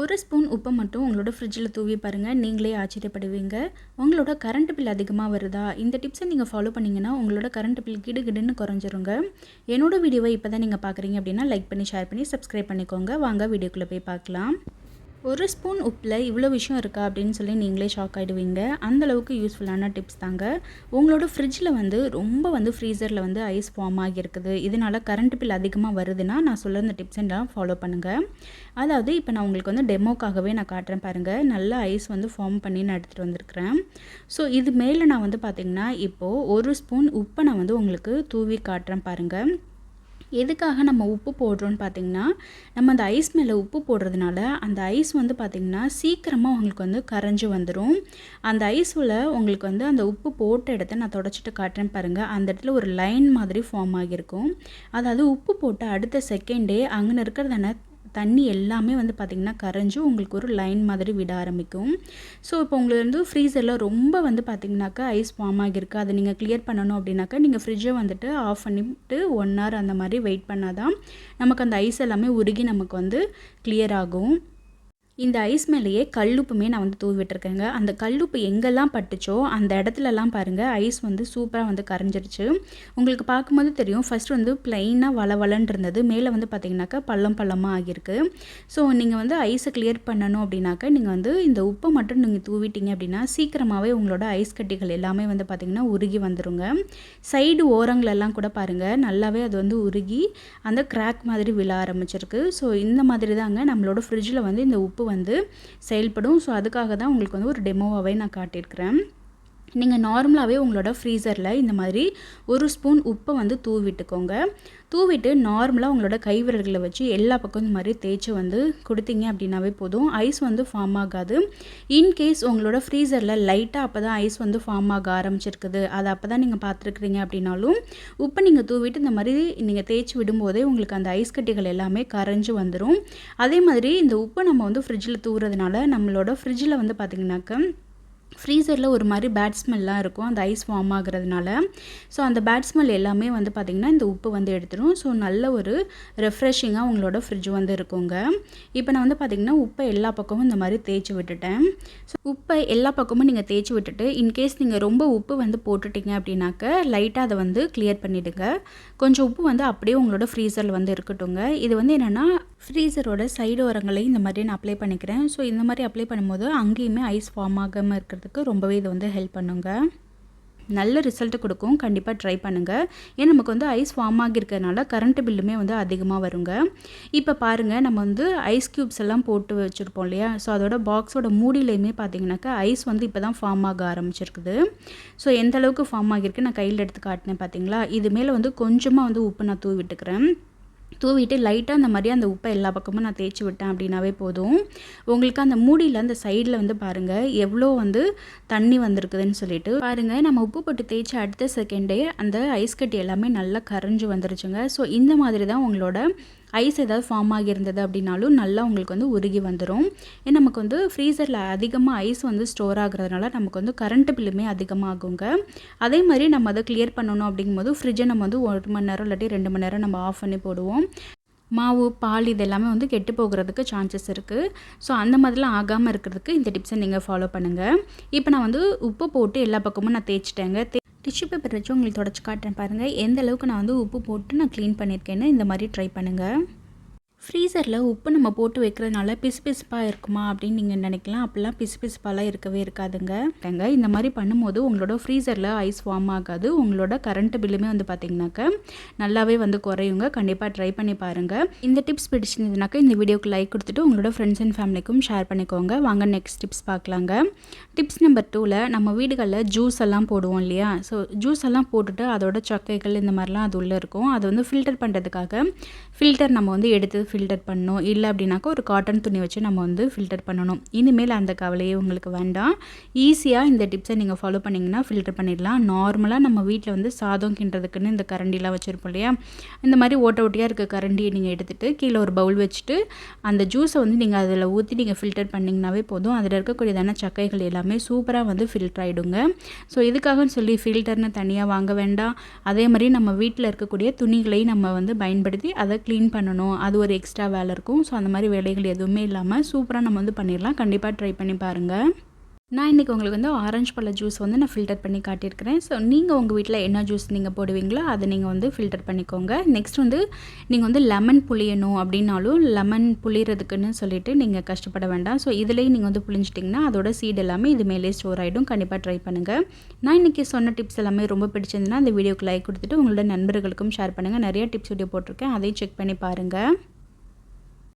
ஒரு ஸ்பூன் உப்பை மட்டும் உங்களோட ஃப்ரிட்ஜில் தூவி பாருங்கள் நீங்களே ஆச்சரியப்படுவீங்க. உங்களோட கரண்ட் பில் அதிகமாக வருதா? இந்த டிப்ஸை நீங்கள் ஃபாலோ பண்ணிங்கன்னா உங்களோட கரண்ட் பில் கிடு கிடுன்னு குறைஞ்சிருங்க. என்னோட வீடியோவை இப்போ தான் நீங்கள் பார்க்குறீங்க அப்படின்னா லைக் பண்ணி ஷேர் பண்ணி சப்ஸ்கிரைப் பண்ணிக்கோங்க. வாங்க வீடியோக்குள்ளே போய் பார்க்கலாம். ஒரு ஸ்பூன் உப்பில் இவ்வளோ விஷயம் இருக்கா அப்படின்னு சொல்லி நீங்களே ஷாக் ஆகிடுவீங்க அந்தளவுக்கு யூஸ்ஃபுல்லான டிப்ஸ் தாங்க. உங்களோட ஃப்ரிட்ஜில் வந்து ரொம்ப வந்து ஃப்ரீசரில் வந்து ஐஸ் ஃபார்ம் ஆகியிருக்குது. இதனால் கரண்ட் பில் அதிகமாக வருதுன்னா நான் சொல்கிற இந்த டிப்ஸ் எல்லாம் ஃபாலோ பண்ணுங்கள் அதாவது இப்போ நான் உங்களுக்கு வந்து டெமோக்காகவே நான் காட்டுறேன் பாருங்கள் நல்ல ஐஸ் வந்து ஃபார்ம் பண்ணி நான் எடுத்துகிட்டு வந்திருக்கிறேன். ஸோ இது மேலே நான் வந்து பார்த்திங்கன்னா இப்போது ஒரு ஸ்பூன் உப்பை நான் வந்து உங்களுக்கு தூவி காட்டுறேன் பாருங்கள் எதுக்காக நம்ம உப்பு போடுறோன்னு பார்த்தீங்கன்னா நம்ம அந்த ஐஸ் மேலே உப்பு போடுறதுனால அந்த ஐஸ் வந்து பார்த்திங்கன்னா சீக்கிரமாக உங்களுக்கு வந்து கரைஞ்சி வந்துடும் அந்த ஐஸில் உங்களுக்கு வந்து அந்த உப்பு போட்ட இடத்த நான் தொடச்சிட்டு காட்டுறேன் பாருங்கள் அந்த இடத்துல ஒரு லைன் மாதிரி ஃபார்ம் ஆகியிருக்கும். அதாவது உப்பு போட்ட அடுத்த செகண்டே அங்கே இருக்கிறதான தண்ணி எல்லாமே வந்து பார்த்திங்கன்னா கரைஞ்சி உங்களுக்கு ஒரு லைன் மாதிரி விட ஆரம்பிக்கும். ஸோ இப்போ உங்களுக்கு வந்து ஃப்ரீசரில் ரொம்ப வந்து பார்த்திங்கனாக்கா ஐஸ் ஃபார்ம் ஆகியிருக்கு. அதை நீங்கள் கிளியர் பண்ணணும் அப்படின்னாக்கா நீங்கள் ஃப்ரிட்ஜை வந்துட்டு ஆஃப் பண்ணிவிட்டு ஒன் ஹவர் அந்த மாதிரி வெயிட் பண்ணால் தான் நமக்கு அந்த ஐஸ் எல்லாமே உருகி நமக்கு வந்து கிளியர் ஆகும். இந்த ஐஸ் மேலேயே கல்லுப்புமே நான் வந்து தூவி விட்டுருக்கேங்க. அந்த கல்லுப்பு எங்கெல்லாம் பட்டுச்சோ அந்த இடத்துலலாம் பாருங்கள் ஐஸ் வந்து சூப்பராக வந்து கரைஞ்சிருச்சு. உங்களுக்கு பார்க்கும்போது தெரியும் ஃபஸ்ட் வந்து ப்ளைனாக வள வளன்னு இருந்தது. மேலே வந்து பார்த்திங்கனாக்கா பள்ளம் பள்ளமாக ஆகியிருக்கு. ஸோ நீங்கள் வந்து ஐஸை கிளியர் பண்ணணும் அப்படின்னாக்கா நீங்கள் வந்து இந்த உப்பை மட்டும் நீங்கள் தூவிட்டீங்க அப்படின்னா சீக்கிரமாகவே உங்களோட ஐஸ் கட்டிகள் எல்லாமே வந்து பார்த்திங்கன்னா உருகி வந்துருங்க. சைடு ஓரங்களெல்லாம் கூட பாருங்கள் நல்லாவே அது வந்து உருகி அந்த கிராக் மாதிரி விழ ஆரம்பிச்சிருக்கு. ஸோ இந்த மாதிரி தாங்க நம்மளோட ஃப்ரிட்ஜில் வந்து இந்த உப்பு வந்து செயல்படும். ஸோ அதுக்காக தான் உங்களுக்கு வந்து ஒரு டெமோவாகவே நான் காட்டியிருக்கிறேன். நீங்கள் நார்மலாகவே உங்களோட ஃப்ரீசரில் இந்த மாதிரி ஒரு ஸ்பூன் உப்பை வந்து தூவிட்டுக்கோங்க. தூவிட்டு நார்மலாக உங்களோட கைவிரல்களை வச்சு எல்லா பக்கம் இந்த மாதிரி தேய்ச்சி வந்து கொடுத்தீங்க அப்படின்னாவே போதும். ஐஸ் வந்து ஃபார்ம் ஆகாது. இன்கேஸ் உங்களோட ஃப்ரீசரில் லைட்டாக அப்போ தான் ஐஸ் வந்து ஃபார்ம் ஆக ஆரம்பிச்சிருக்குது. அதை அப்போ தான் நீங்கள் பார்த்துருக்குறீங்க அப்படின்னாலும் உப்பை நீங்கள் தூவிட்டு இந்த மாதிரி நீங்கள் தேய்ச்சி விடும்போதே உங்களுக்கு அந்த ஐஸ் கட்டிகள் எல்லாமே கரைஞ்சி வந்துடும் அதே மாதிரி இந்த உப்பை நம்ம வந்து ஃப்ரிட்ஜில் தூவுறதுனால நம்மளோட ஃப்ரிட்ஜில் வந்து பார்த்திங்கனாக்கா ஃப்ரீசரில் ஒரு மாதிரி பேட் ஸ்மெல்லாம் இருக்கும். அந்த ஐஸ் வார்ம் ஆகுறதுனால. ஸோ அந்த பேட் ஸ்மெல் எல்லாமே வந்து பார்த்திங்கன்னா இந்த உப்பு வந்து எடுத்துடும் ஸோ நல்ல ஒரு ரெஃப்ரெஷிங்காக உங்களோட ஃப்ரிட்ஜ் வந்து இருக்குங்க. இப்போ நான் வந்து பார்த்திங்கன்னா உப்பை எல்லா பக்கமும் இந்த மாதிரி தேய்ச்சி விட்டுட்டேன். ஸோ உப்பை எல்லா பக்கமும் நீங்கள் தேய்ச்சி விட்டுட்டு இன்கேஸ் நீங்கள் ரொம்ப உப்பு வந்து போட்டுட்டீங்க அப்படின்னாக்க லைட்டாக அதை வந்து கிளியர் பண்ணிவிடுங்க கொஞ்சம் உப்பு வந்து அப்படியே உங்களோட ஃப்ரீசரில் வந்து இருக்கட்டுங்க. இது வந்து என்னென்னா ஃப்ரீசரோட சைடு ஓரங்களையும் இந்த மாதிரி நான் அப்ளை பண்ணிக்கிறேன். ஸோ இந்த மாதிரி அப்ளை பண்ணும்போது அங்கேயுமே ஐஸ் ஃபார்ம் ஆகாமல் இருக்கிறதுக்கு ரொம்பவே இது வந்து ஹெல்ப் பண்ணுங்க. நல்ல ரிசல்ட்டு கொடுக்கும். கண்டிப்பாக ட்ரை பண்ணுங்கள் ஏன்னா நமக்கு வந்து ஐஸ் ஃபார்ம் ஆகியிருக்கிறதுனால கரண்ட்டு பில்லுமே வந்து அதிகமாக வருங்க. இப்போ பாருங்கள் நம்ம வந்து ஐஸ் க்யூப்ஸ் எல்லாம் போட்டு வச்சுருப்போம் இல்லையா? ஸோ அதோட பாக்ஸோட மூடியிலையுமே பார்த்தீங்கன்னாக்கா ஐஸ் வந்து இப்போ தான் ஃபார்ம் ஆக ஆரம்பிச்சிருக்குது. ஸோ எந்த அளவுக்கு ஃபார்ம் ஆகியிருக்கு நான் கையில் எடுத்து காட்டினேன் பார்த்தீங்களா இது மேலே வந்து கொஞ்சமாக வந்து உப்பு நான் தூவி விட்டுக்கிறேன். தூவிட்டு லைட்டாக அந்த மாதிரி அந்த உப்பை எல்லா பக்கமும் நான் தேய்ச்சி விட்டேன் அப்படின்னாவே போதும். உங்களுக்கு அந்த மூடியில் அந்த சைடில் வந்து பாருங்கள் எவ்வளோ வந்து தண்ணி வந்திருக்குதுன்னு சொல்லிட்டு. பாருங்கள் நம்ம உப்பு போட்டு தேய்ச்சி அடுத்த செகண்டே அந்த ஐஸ் கட்டி எல்லாமே நல்லா கரைஞ்சி வந்துருச்சுங்க. ஸோ இந்த மாதிரி தான் உங்களோட ஐஸ் ஏதாவது ஃபார்ம் ஆகியிருந்தது அப்படின்னாலும் நல்லா உங்களுக்கு வந்து உருகி வந்துடும் ஏன்னா நமக்கு வந்து ஃப்ரீசரில் அதிகமாக ஐஸ் வந்து ஸ்டோர் ஆகுறதுனால நமக்கு வந்து கரண்ட் பில்லுமே அதிகமாகுங்க. அதே மாதிரி நம்ம அதை கிளியர் பண்ணணும் அப்படிங்கும்போது ஃப்ரிட்ஜை நம்ம வந்து ஒரு மணி நேரம் இல்லாட்டி ரெண்டு மணி நேரம் நம்ம ஆஃப் பண்ணி போடுவோம். மாவு பால் இது எல்லாமே வந்து கெட்டு போகிறதுக்கு சான்சஸ் இருக்குது ஸோ அந்த மாதிரிலாம் ஆகாமல் இருக்கிறதுக்கு இந்த டிப்ஸை நீங்கள் ஃபாலோ பண்ணுங்கள் இப்போ நான் வந்து உப்பு போட்டு எல்லா பக்கமும் நான் தேய்ச்சிட்டேங்க. டிஷ்யூ பேப்பர் வச்சு உங்களுக்கு தொடச்சி காட்டுறேன் பாருங்கள் எந்த அளவுக்கு நான் வந்து உப்பு போட்டு நான் க்ளீன் பண்ணியிருக்கேன்னு இந்த மாதிரி ட்ரை பண்ணுங்கள் ஃப்ரீசரில் உப்பு நம்ம போட்டு வைக்கிறதுனால பிசுபிசுப்பாக இருக்குமா அப்படின்னு நீங்கள் நினைக்கலாம். அப்படிலாம் பிசுபிசுப்பாலாம் இருக்கவே இருக்காதுங்க. ஏங்க இந்த மாதிரி பண்ணும்போது உங்களோட ஃப்ரீசரில் ஐஸ் வார்ம் ஆகாது. உங்களோட கரண்ட் பில்லுமே வந்து பார்த்திங்கனாக்கா நல்லாவே வந்து குறையுங்க. கண்டிப்பாக ட்ரை பண்ணி பாருங்கள் இந்த டிப்ஸ் பிடிச்சிருந்ததுனாக்கா இந்த வீடியோக்கு லைக் கொடுத்துட்டு உங்களோட ஃப்ரெண்ட்ஸ் அண்ட் ஃபேமிலிக்கும் ஷேர் பண்ணிக்கோங்க. வாங்க நெக்ஸ்ட் டிப்ஸ் பார்க்கலாங்க. டிப்ஸ் நம்பர் டூவில் நம்ம வீடுகளில் ஜூஸ் எல்லாம் போடுவோம் இல்லையா? ஸோ ஜூஸ் எல்லாம் போட்டுட்டு அதோட சக்கைகள் இந்த மாதிரிலாம் அது உள்ளே இருக்கும். அது வந்து ஃபில்டர் பண்ணுறதுக்காக ஃபில்டர் நம்ம வந்து எடுத்து ஃபில்டர் பண்ணணும். இல்லை அப்படின்னாக்கா ஒரு காட்டன் துணி வச்சு நம்ம வந்து ஃபில்டர் பண்ணணும். இனிமேல் அந்த கவலையே உங்களுக்கு வேண்டாம். ஈஸியாக இந்த டிப்ஸை நீங்கள் ஃபாலோ பண்ணிங்கன்னா ஃபில்டர் பண்ணிடலாம். நார்மலாக நம்ம வீட்டில் வந்து சாதம் கிண்டுறதுக்குன்னு இந்த கரண்டிலாம் வச்சுருப்போம் இல்லையா? இந்த மாதிரி ஓட்ட ஓட்டியாக இருக்க கரண்டியை நீங்கள் எடுத்துகிட்டு கீழே ஒரு பவுல் வச்சுட்டு அந்த ஜூஸை வந்து நீங்கள் அதில் ஊற்றி நீங்கள் ஃபில்டர் பண்ணிங்கனாவே போதும். அதில் இருக்கக்கூடியதான சக்கைகள் எல்லாமே சூப்பராக வந்து ஃபில்டர் ஆகிடுங்க ஸோ இதுக்காகன்னு சொல்லி ஃபில்டர்னு தனியாக வாங்க வேண்டாம். அதே மாதிரி நம்ம வீட்டில் இருக்கக்கூடிய துணிகளையும் நம்ம வந்து பயன்படுத்தி அதை க்ளீன் பண்ணணும். அது ஒரு எக்ஸ்ட்ரா வேலை இருக்கும். ஸோ அந்த மாதிரி வேலைகள் எதுவுமே இல்லாமல் சூப்பராக நம்ம வந்து பண்ணிடலாம். கண்டிப்பாக ட்ரை பண்ணி பாருங்கள் நான் இன்றைக்கி உங்களுக்கு வந்து ஆரஞ்சு பழ ஜூஸ் வந்து நான் ஃபில்டர் பண்ணி காட்டியிருக்கிறேன். ஸோ நீங்கள் உங்கள் வீட்டில் என்ன ஜூஸ் நீங்கள் போடுவீங்களோ அதை நீங்கள் வந்து ஃபில்டர் பண்ணிக்கோங்க. நெக்ஸ்ட் வந்து நீங்கள் வந்து லெமன் புளியணும் அப்படின்னாலும் லெமன் புளியறதுக்குன்னு சொல்லிவிட்டு நீங்கள் கஷ்டப்பட வேண்டாம். ஸோ இதுலேயும் நீங்கள் வந்து புளிஞ்சிட்டிங்கன்னா அதோட சீட் எல்லாமே இது மேலே ஸ்டோர் ஆகிடும் கண்டிப்பாக ட்ரை பண்ணுங்கள் நான் இன்றைக்கி சொன்ன டிப்ஸ் எல்லாமே ரொம்ப பிடிச்சிருந்துன்னா அந்த வீடியோக்கு லைக் கொடுத்துட்டு உங்களோட நண்பர்களுக்கும் ஷேர் பண்ணுங்கள் நிறைய டிப்ஸ் வீடியோ போட்டிருக்கேன். அதையும் செக் பண்ணி பாருங்கள்